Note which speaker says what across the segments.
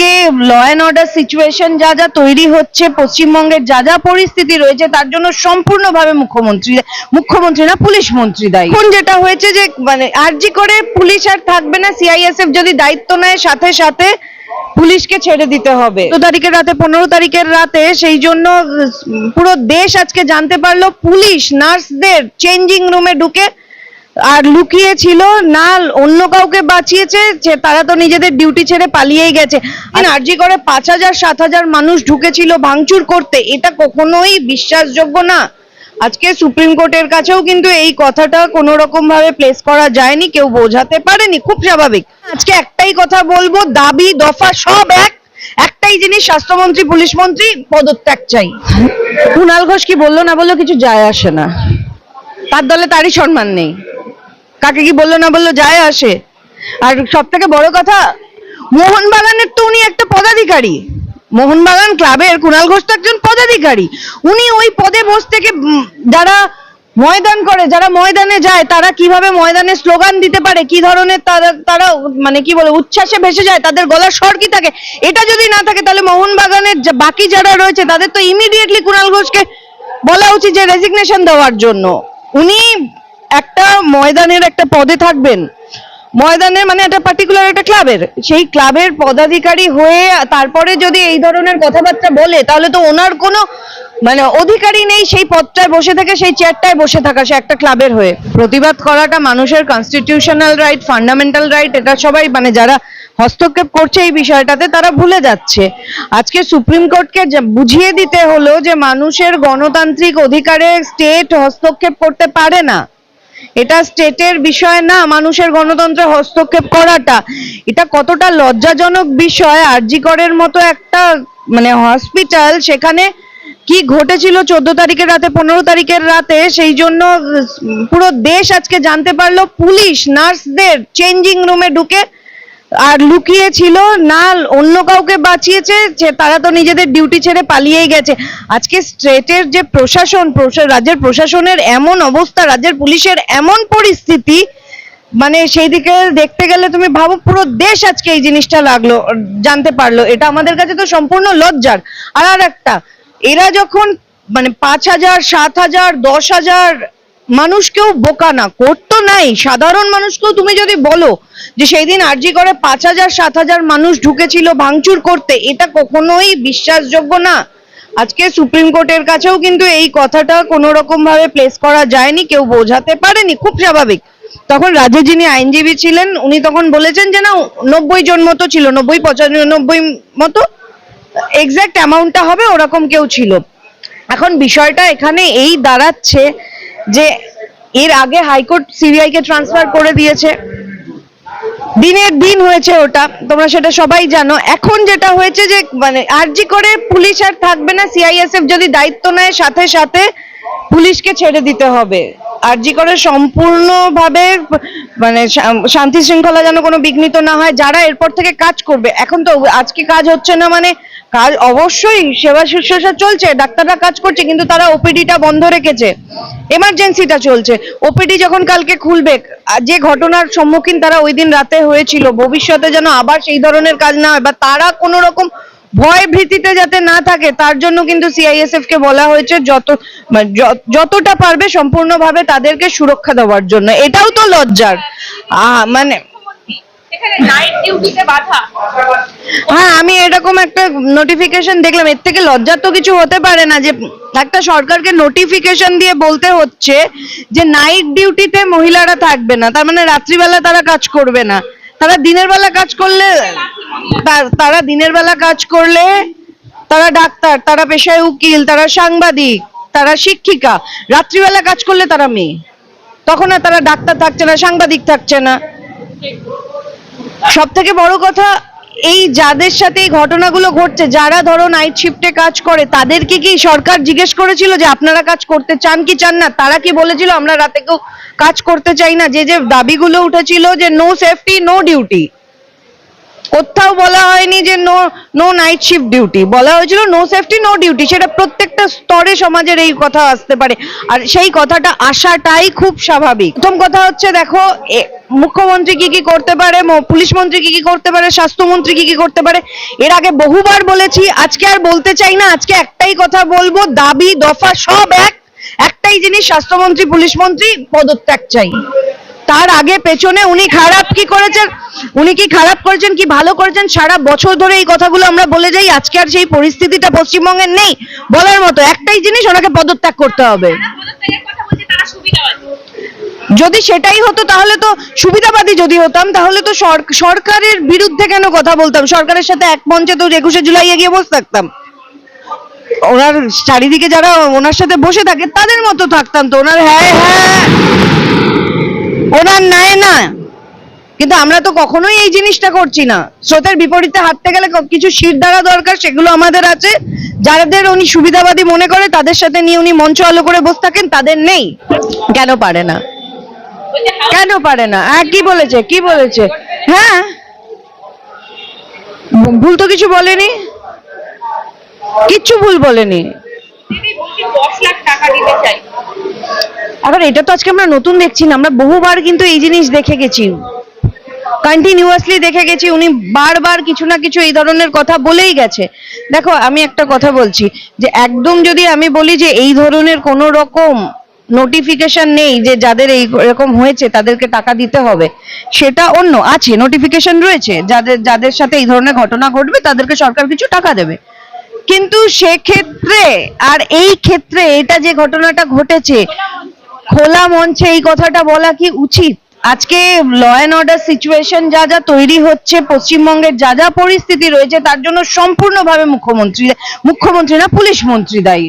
Speaker 1: আজকে law and order situation যা যা তৈরি হচ্ছে পশ্চিমবঙ্গের যা যা পরিস্থিতি রয়েছে তার জন্য সম্পূর্ণভাবে মুখ্যমন্ত্রী মুখ্যমন্ত্রী না পুলিশ মন্ত্রী দায়ী। এখন যেটা হয়েছে যে মানে আরজি করে পুলিশ আর থাকবে না সিআইএসএফ যদি দায়িত্ব নেয় সাথে সাথে পুলিশকে ছেড়ে দিতে হবে। চোদ্দ তারিখের রাতে পনেরো তারিখের রাতে সেই জন্য পুরো দেশ আজকে জানতে পারল পুলিশ নার্সদের চেঞ্জিং রুমে ঢুকে আর লুকিয়ে ছিল না অন্য কাউকে বাঁচিয়েছে যে তারা তো নিজেদের ডিউটি ছেড়ে পালিয়েই গেছে। আর আরজি করে পাঁচ হাজার সাত হাজার মানুষ ঢুকেছিল ভাঙচুর করতে এটা কখনোই বিশ্বাসযোগ্য না। আজকে সুপ্রিম কোর্টের কাছেও কিন্তু এই কথাটা কোনো রকম ভাবে প্লেস করা যায়নি কেউ বোঝাতে পারেনি খুব স্বাভাবিক। আজকে একটাই কথা বলব দাবি দফা সব এক। একটাই জিনিস স্বাস্থ্যমন্ত্রী পুলিশ মন্ত্রী পদত্যাগ চাই। কুণাল ঘোষ কি বলল না বলল কিছু যায় আসে না। তার দলে তারই সম্মান নেই। কাকে কি বলল না বলল যায় আসে। আর সব থেকে বড় কথা, মোহনবাগানের তো উনি একটা পদাধিকারী। মোহনবাগান ক্লাবের কুণাল ঘোষ তো একজন পদাধিকারী। উনি ওই পদে বস থেকে যারা ময়দান করে, যারা ময়দানে যায়, তারা কীভাবে ময়দানে স্লোগান দিতে পারে, কি ধরনের তারা তারা মানে কি বলে উচ্ছ্বাসে ভেসে যায়, তাদের গলার স্বর কি থাকে, এটা যদি না থাকে, তাহলে মোহনবাগানের বাকি যারা রয়েছে, তাদের তো ইমিডিয়েটলি কুণাল ঘোষকে বলা উচিত যে রেজিগনেশন দেওয়ার জন্য। উনি একটা ময়দানের একটা পদে থাকবেন। ময়দানের মানে একটা পার্টিকুলার একটা ক্লাবের সেই ক্লাবের পদাধিকারী হয়ে তারপরে যদি এই ধরনের কথাবার্তা বলে, তাহলে তো ওনার কোনো মানে অধিকারী নেই সেই পদটায় বসে থেকে, সেই চেয়ারটায় বসে থাকা, সে একটা ক্লাবের হয়ে। প্রতিবাদ করাটা মানুষের কনস্টিটিউশনাল রাইট ফান্ডামেন্টাল রাইট এটা সবাই মানে যারা হস্তক্ষেপ করছে এই বিষয়টাতে তারা ভুলে যাচ্ছে। আজকে সুপ্রিম কোর্টকে বুঝিয়ে দিতে হলো যে মানুষের গণতান্ত্রিক অধিকারে স্টেট হস্তক্ষেপ করতে পারে না। এটা স্টেটের বিষয় না, মানুষের গণতন্ত্রে হস্তক্ষেপ করাটা। এটা কতটা লজ্জাজনক বিষয় আরজি করের মতো একটা মানে হসপিটাল সেখানে কি ঘটেছিল চোদ্দ তারিখের রাতে, পনেরো তারিখের রাতে, সেই জন্য পুরো দেশ আজকে জানতে পারল, পুলিশ, নার্সদের চেঞ্জিং রুমে ঢুকে আর লুকিয়ে ছিল, না, অন্য কাউকে বাঁচিয়েছে তারা তো নিজেদের ডিউটি ছেড়ে পালিয়েই গেছে। আজকে স্টেটের যে প্রশাসন রাজ্যের প্রশাসনের এমন অবস্থা, রাজ্যের পুলিশের এমন পরিস্থিতি মানে সেই দিকে দেখতে গেলে তুমি ভাবো পুরো দেশ আজকে এই জিনিসটা লাগল, জানতে পারল। এটা আমাদের কাছে তো সম্পূর্ণ লজ্জার। আর আর একটা এরা যখন মানে পাঁচ হাজার, সাত হাজার, দশ হাজার মানুষকেও বোকা না, কোর্ট নাই। সাধারণ মানুষকেও তুমি যদি বলো যে সেই দিন আরজি করে পাঁচ হাজার, সাত হাজার মানুষ ঢুকেছিল ভাঙচুর করতে, এটা কখনোই বিশ্বাসযোগ্য না। আজকে সুপ্রিম কোর্টের কাছেও কিন্তু এই কথাটা কোনো রকম ভাবে প্লেস করা যায়নি, কেউ বোঝাতে পারেনি, খুব স্বাভাবিক। তখন রাজ্যে যিনি আইনজীবী ছিলেন, উনি তখন বলেছেন যে না, নব্বই জন মতো ছিল, নব্বই, পঁচানব্বই মতো এক্সাক্ট অ্যামাউন্টটা হবে, ওরকম কেউ ছিল। এখন বিষয়টা এখানে এই দাঁড়াচ্ছে যে এর আগে হাইকোর্ট সিবিআই কে ট্রান্সফার করে দিয়েছে। দিনের দিন হয়েছে ওটা, তোমরা সেটা সবাই জানো। এখন যেটা হয়েছে যে মানে আরজি করে পুলিশ আর থাকবে না সিআইএসএফ যদি দায়িত্ব নেয়, সাথে সাথে পুলিশকে ছেড়ে দিতে হবে। আরজি করে সম্পূর্ণভাবে মানে শান্তি শৃঙ্খলা যেন কোনো বিঘ্নিত না হয়, যারা এরপর থেকে কাজ করবে। এখন তো আজকে কাজ হচ্ছে না মানে কাজ অবশ্যই সেবা শুশ্রূষা চলছে, ডাক্তাররা কাজ করছে, কিন্তু তারা ওপিডিটা বন্ধ রেখেছে। এমার্জেন্সিটা চলছে। ওপিডি যখন কালকে খুলবে যে ঘটনার সম্মুখীন তারা ওই দিন রাতে হয়েছিল, ভবিষ্যতে যেন আবার সেই ধরনের কাজ না হয়, বা তারা কোনো রকম ভয় ভীতিতে যাতে না থাকে তার জন্য কিন্তু সিআইএসএফ কে বলা হয়েছে যত মানে যতটা পারবে সম্পূর্ণভাবে তাদেরকে সুরক্ষা দেওয়ার জন্য। এটাও তো লজ্জার। মানে
Speaker 2: নাইট ডিউটিতে
Speaker 1: হ্যাঁ আমি এরকম একটা নোটিফিকেশন দেখলাম এর থেকে লজ্জার তো কিছু হতে পারে না যে একটা সরকারকে নোটিফিকেশন দিয়ে বলতে হচ্ছে যে নাইট ডিউটিতে মহিলারা থাকবে না তার মানে রাত্রিবেলা তারা কাজ করবে না। তারা দিনের বেলা কাজ করলে, তারা দিনের বেলা কাজ করলে তারা ডাক্তার, তারা পেশায় উকিল, তারা সাংবাদিক, তারা শিক্ষিকা। রাত্রিবেলা কাজ করলে তারা মেয়ে। তখন আর তারা ডাক্তার থাকছে না, সাংবাদিক থাকছে না। সব থেকে বড় কথা এই যাদের সাথে এই ঘটনাগুলো ঘটছে, যারা ধরো নাইট শিফটে কাজ করে, তাদেরকে কি সরকার জিজ্ঞেস করেছিল যে আপনারা কাজ করতে চান কি চান না? তারা কি বলেছিল আমরা রাতে কেউ কাজ করতে চাই না? যে যে দাবিগুলো উঠেছিল যে নো সেফটি নো ডিউটি কোথাও বলা হয়নি যে no no night shift duty বলা হয়েছিল নো সেফটি নো ডিউটি সেটা প্রত্যেকটা স্তরে সমাজের এই কথা আসতে পারে। আর সেই কথাটা আসাটাই খুব স্বাভাবিক। প্রথম কথা হচ্ছে দেখো মুখ্যমন্ত্রী কি কি করতে পারে পুলিশ মন্ত্রী কি কি করতে পারে, স্বাস্থ্যমন্ত্রী কি কি করতে পারে, এর আগে বহুবার বলেছি, আজকে আর বলতে চাই না, আজকে একটাই কথা বলব, দাবি, দফা সব এক। একটাই জিনিস, স্বাস্থ্যমন্ত্রী, পুলিশ মন্ত্রী, পদত্যাগ চাই। তার আগে পেছনে উনি খারাপ কি করেছেন? উনি কি খারাপ করেছেন, কি ভালো করেছেন? সারা বছর ধরে এই কথাগুলো আমরা বলে যাই, আজকে আর সেই পরিস্থিতিটা পশ্চিমবঙ্গের নেই বলার মতো। একটাই জিনিস, ওনাকে পদত্যাগ করতে হবে। যদি সেটাই হতো, তাহলে তো সুবিধাবাদী যদি হতাম, তাহলে তো সর- সরকারের বিরুদ্ধে কেন কথা বলতাম? সরকারের সাথে এক মঞ্চে তো একুশে জুলাই গিয়ে বসে থাকতাম। ওনার চারিদিকে যারা ওনার সাথে বসে থাকে, তাদের মতো থাকতাম তো। ওনার হ্যাঁ হ্যাঁ। ওনার নাই না। কিন্তু আমরা তো কখনোই এই জিনিসটা করছি না। স্রোতের বিপরীতে হাঁটতে গেলে কিছু শির দ্বারা দরকার সেগুলো আমাদের আছে। যাদের উনি সুবিধাবাদী মনে করে তাদের সাথে নিয়ে উনি মঞ্চ আলো করে বসে থাকেন তাদের নেই। কেন পারে না? কেন পারে না? হ্যাঁ কি বলেছে? কি বলেছে? হ্যাঁ। ভুল তো কিছু বলেনি। কিচ্ছু ভুল বলেনি।
Speaker 2: দশ লাখ টাকা দিতে চাই।
Speaker 1: আবার এটা তো আজকে আমরা নতুন দেখছি না, আমরা বহুবার কিন্তু এই জিনিস দেখে গেছি। কন্টিনিউয়াসলি দেখে গেছি, উনি বারবার কিছু না কিছু এই ধরনের কথা বলেই গেছে। দেখো, আমি একটা কথা বলছি, যে একদম যদি আমি বলি যে এই ধরনের কোনো রকম নোটিফিকেশন নেই যে যাদের এই এরকম হয়েছে, তাদেরকে টাকা দিতে হবে, সেটা অন্য, আছে নোটিফিকেশন রয়েছে, যাদের যাদের সাথে এই ধরনের ঘটনা ঘটবে, তাদেরকে সরকার কিছু টাকা দেবে। কিন্তু সেক্ষেত্রে, আর এই ক্ষেত্রে এটা যে ঘটনাটা ঘটেছে খোলা মঞ্চে এই কথাটা বলা কি উচিত? আজকে ল অ্যান্ড অর্ডার সিচুয়েশন যা যা তৈরি হচ্ছে পশ্চিমবঙ্গের যা যা পরিস্থিতি রয়েছে তার জন্য সম্পূর্ণভাবে মুখ্যমন্ত্রী মুখ্যমন্ত্রী না পুলিশ মন্ত্রী দায়ী।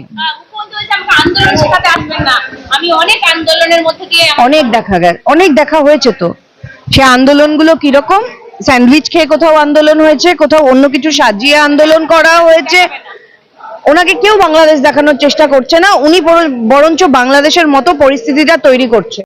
Speaker 2: অনেক আন্দোলনের মধ্যে দিয়ে আমার-
Speaker 1: অনেক দেখা গেছে অনেক দেখা হয়েছে তো। সে আন্দোলনগুলো কীরকম? স্যান্ডউইচ খেয়ে কোথাও আন্দোলন হয়েছে কোথাও অন্য কিছু সাজিয়ে আন্দোলন করা হয়েছে ওনাকে কেউ বাংলাদেশ দেখানোর চেষ্টা করছে না, উনি বর- বরঞ্চ বাংলাদেশের মতো পরিস্থিতিটা তৈরি করছে।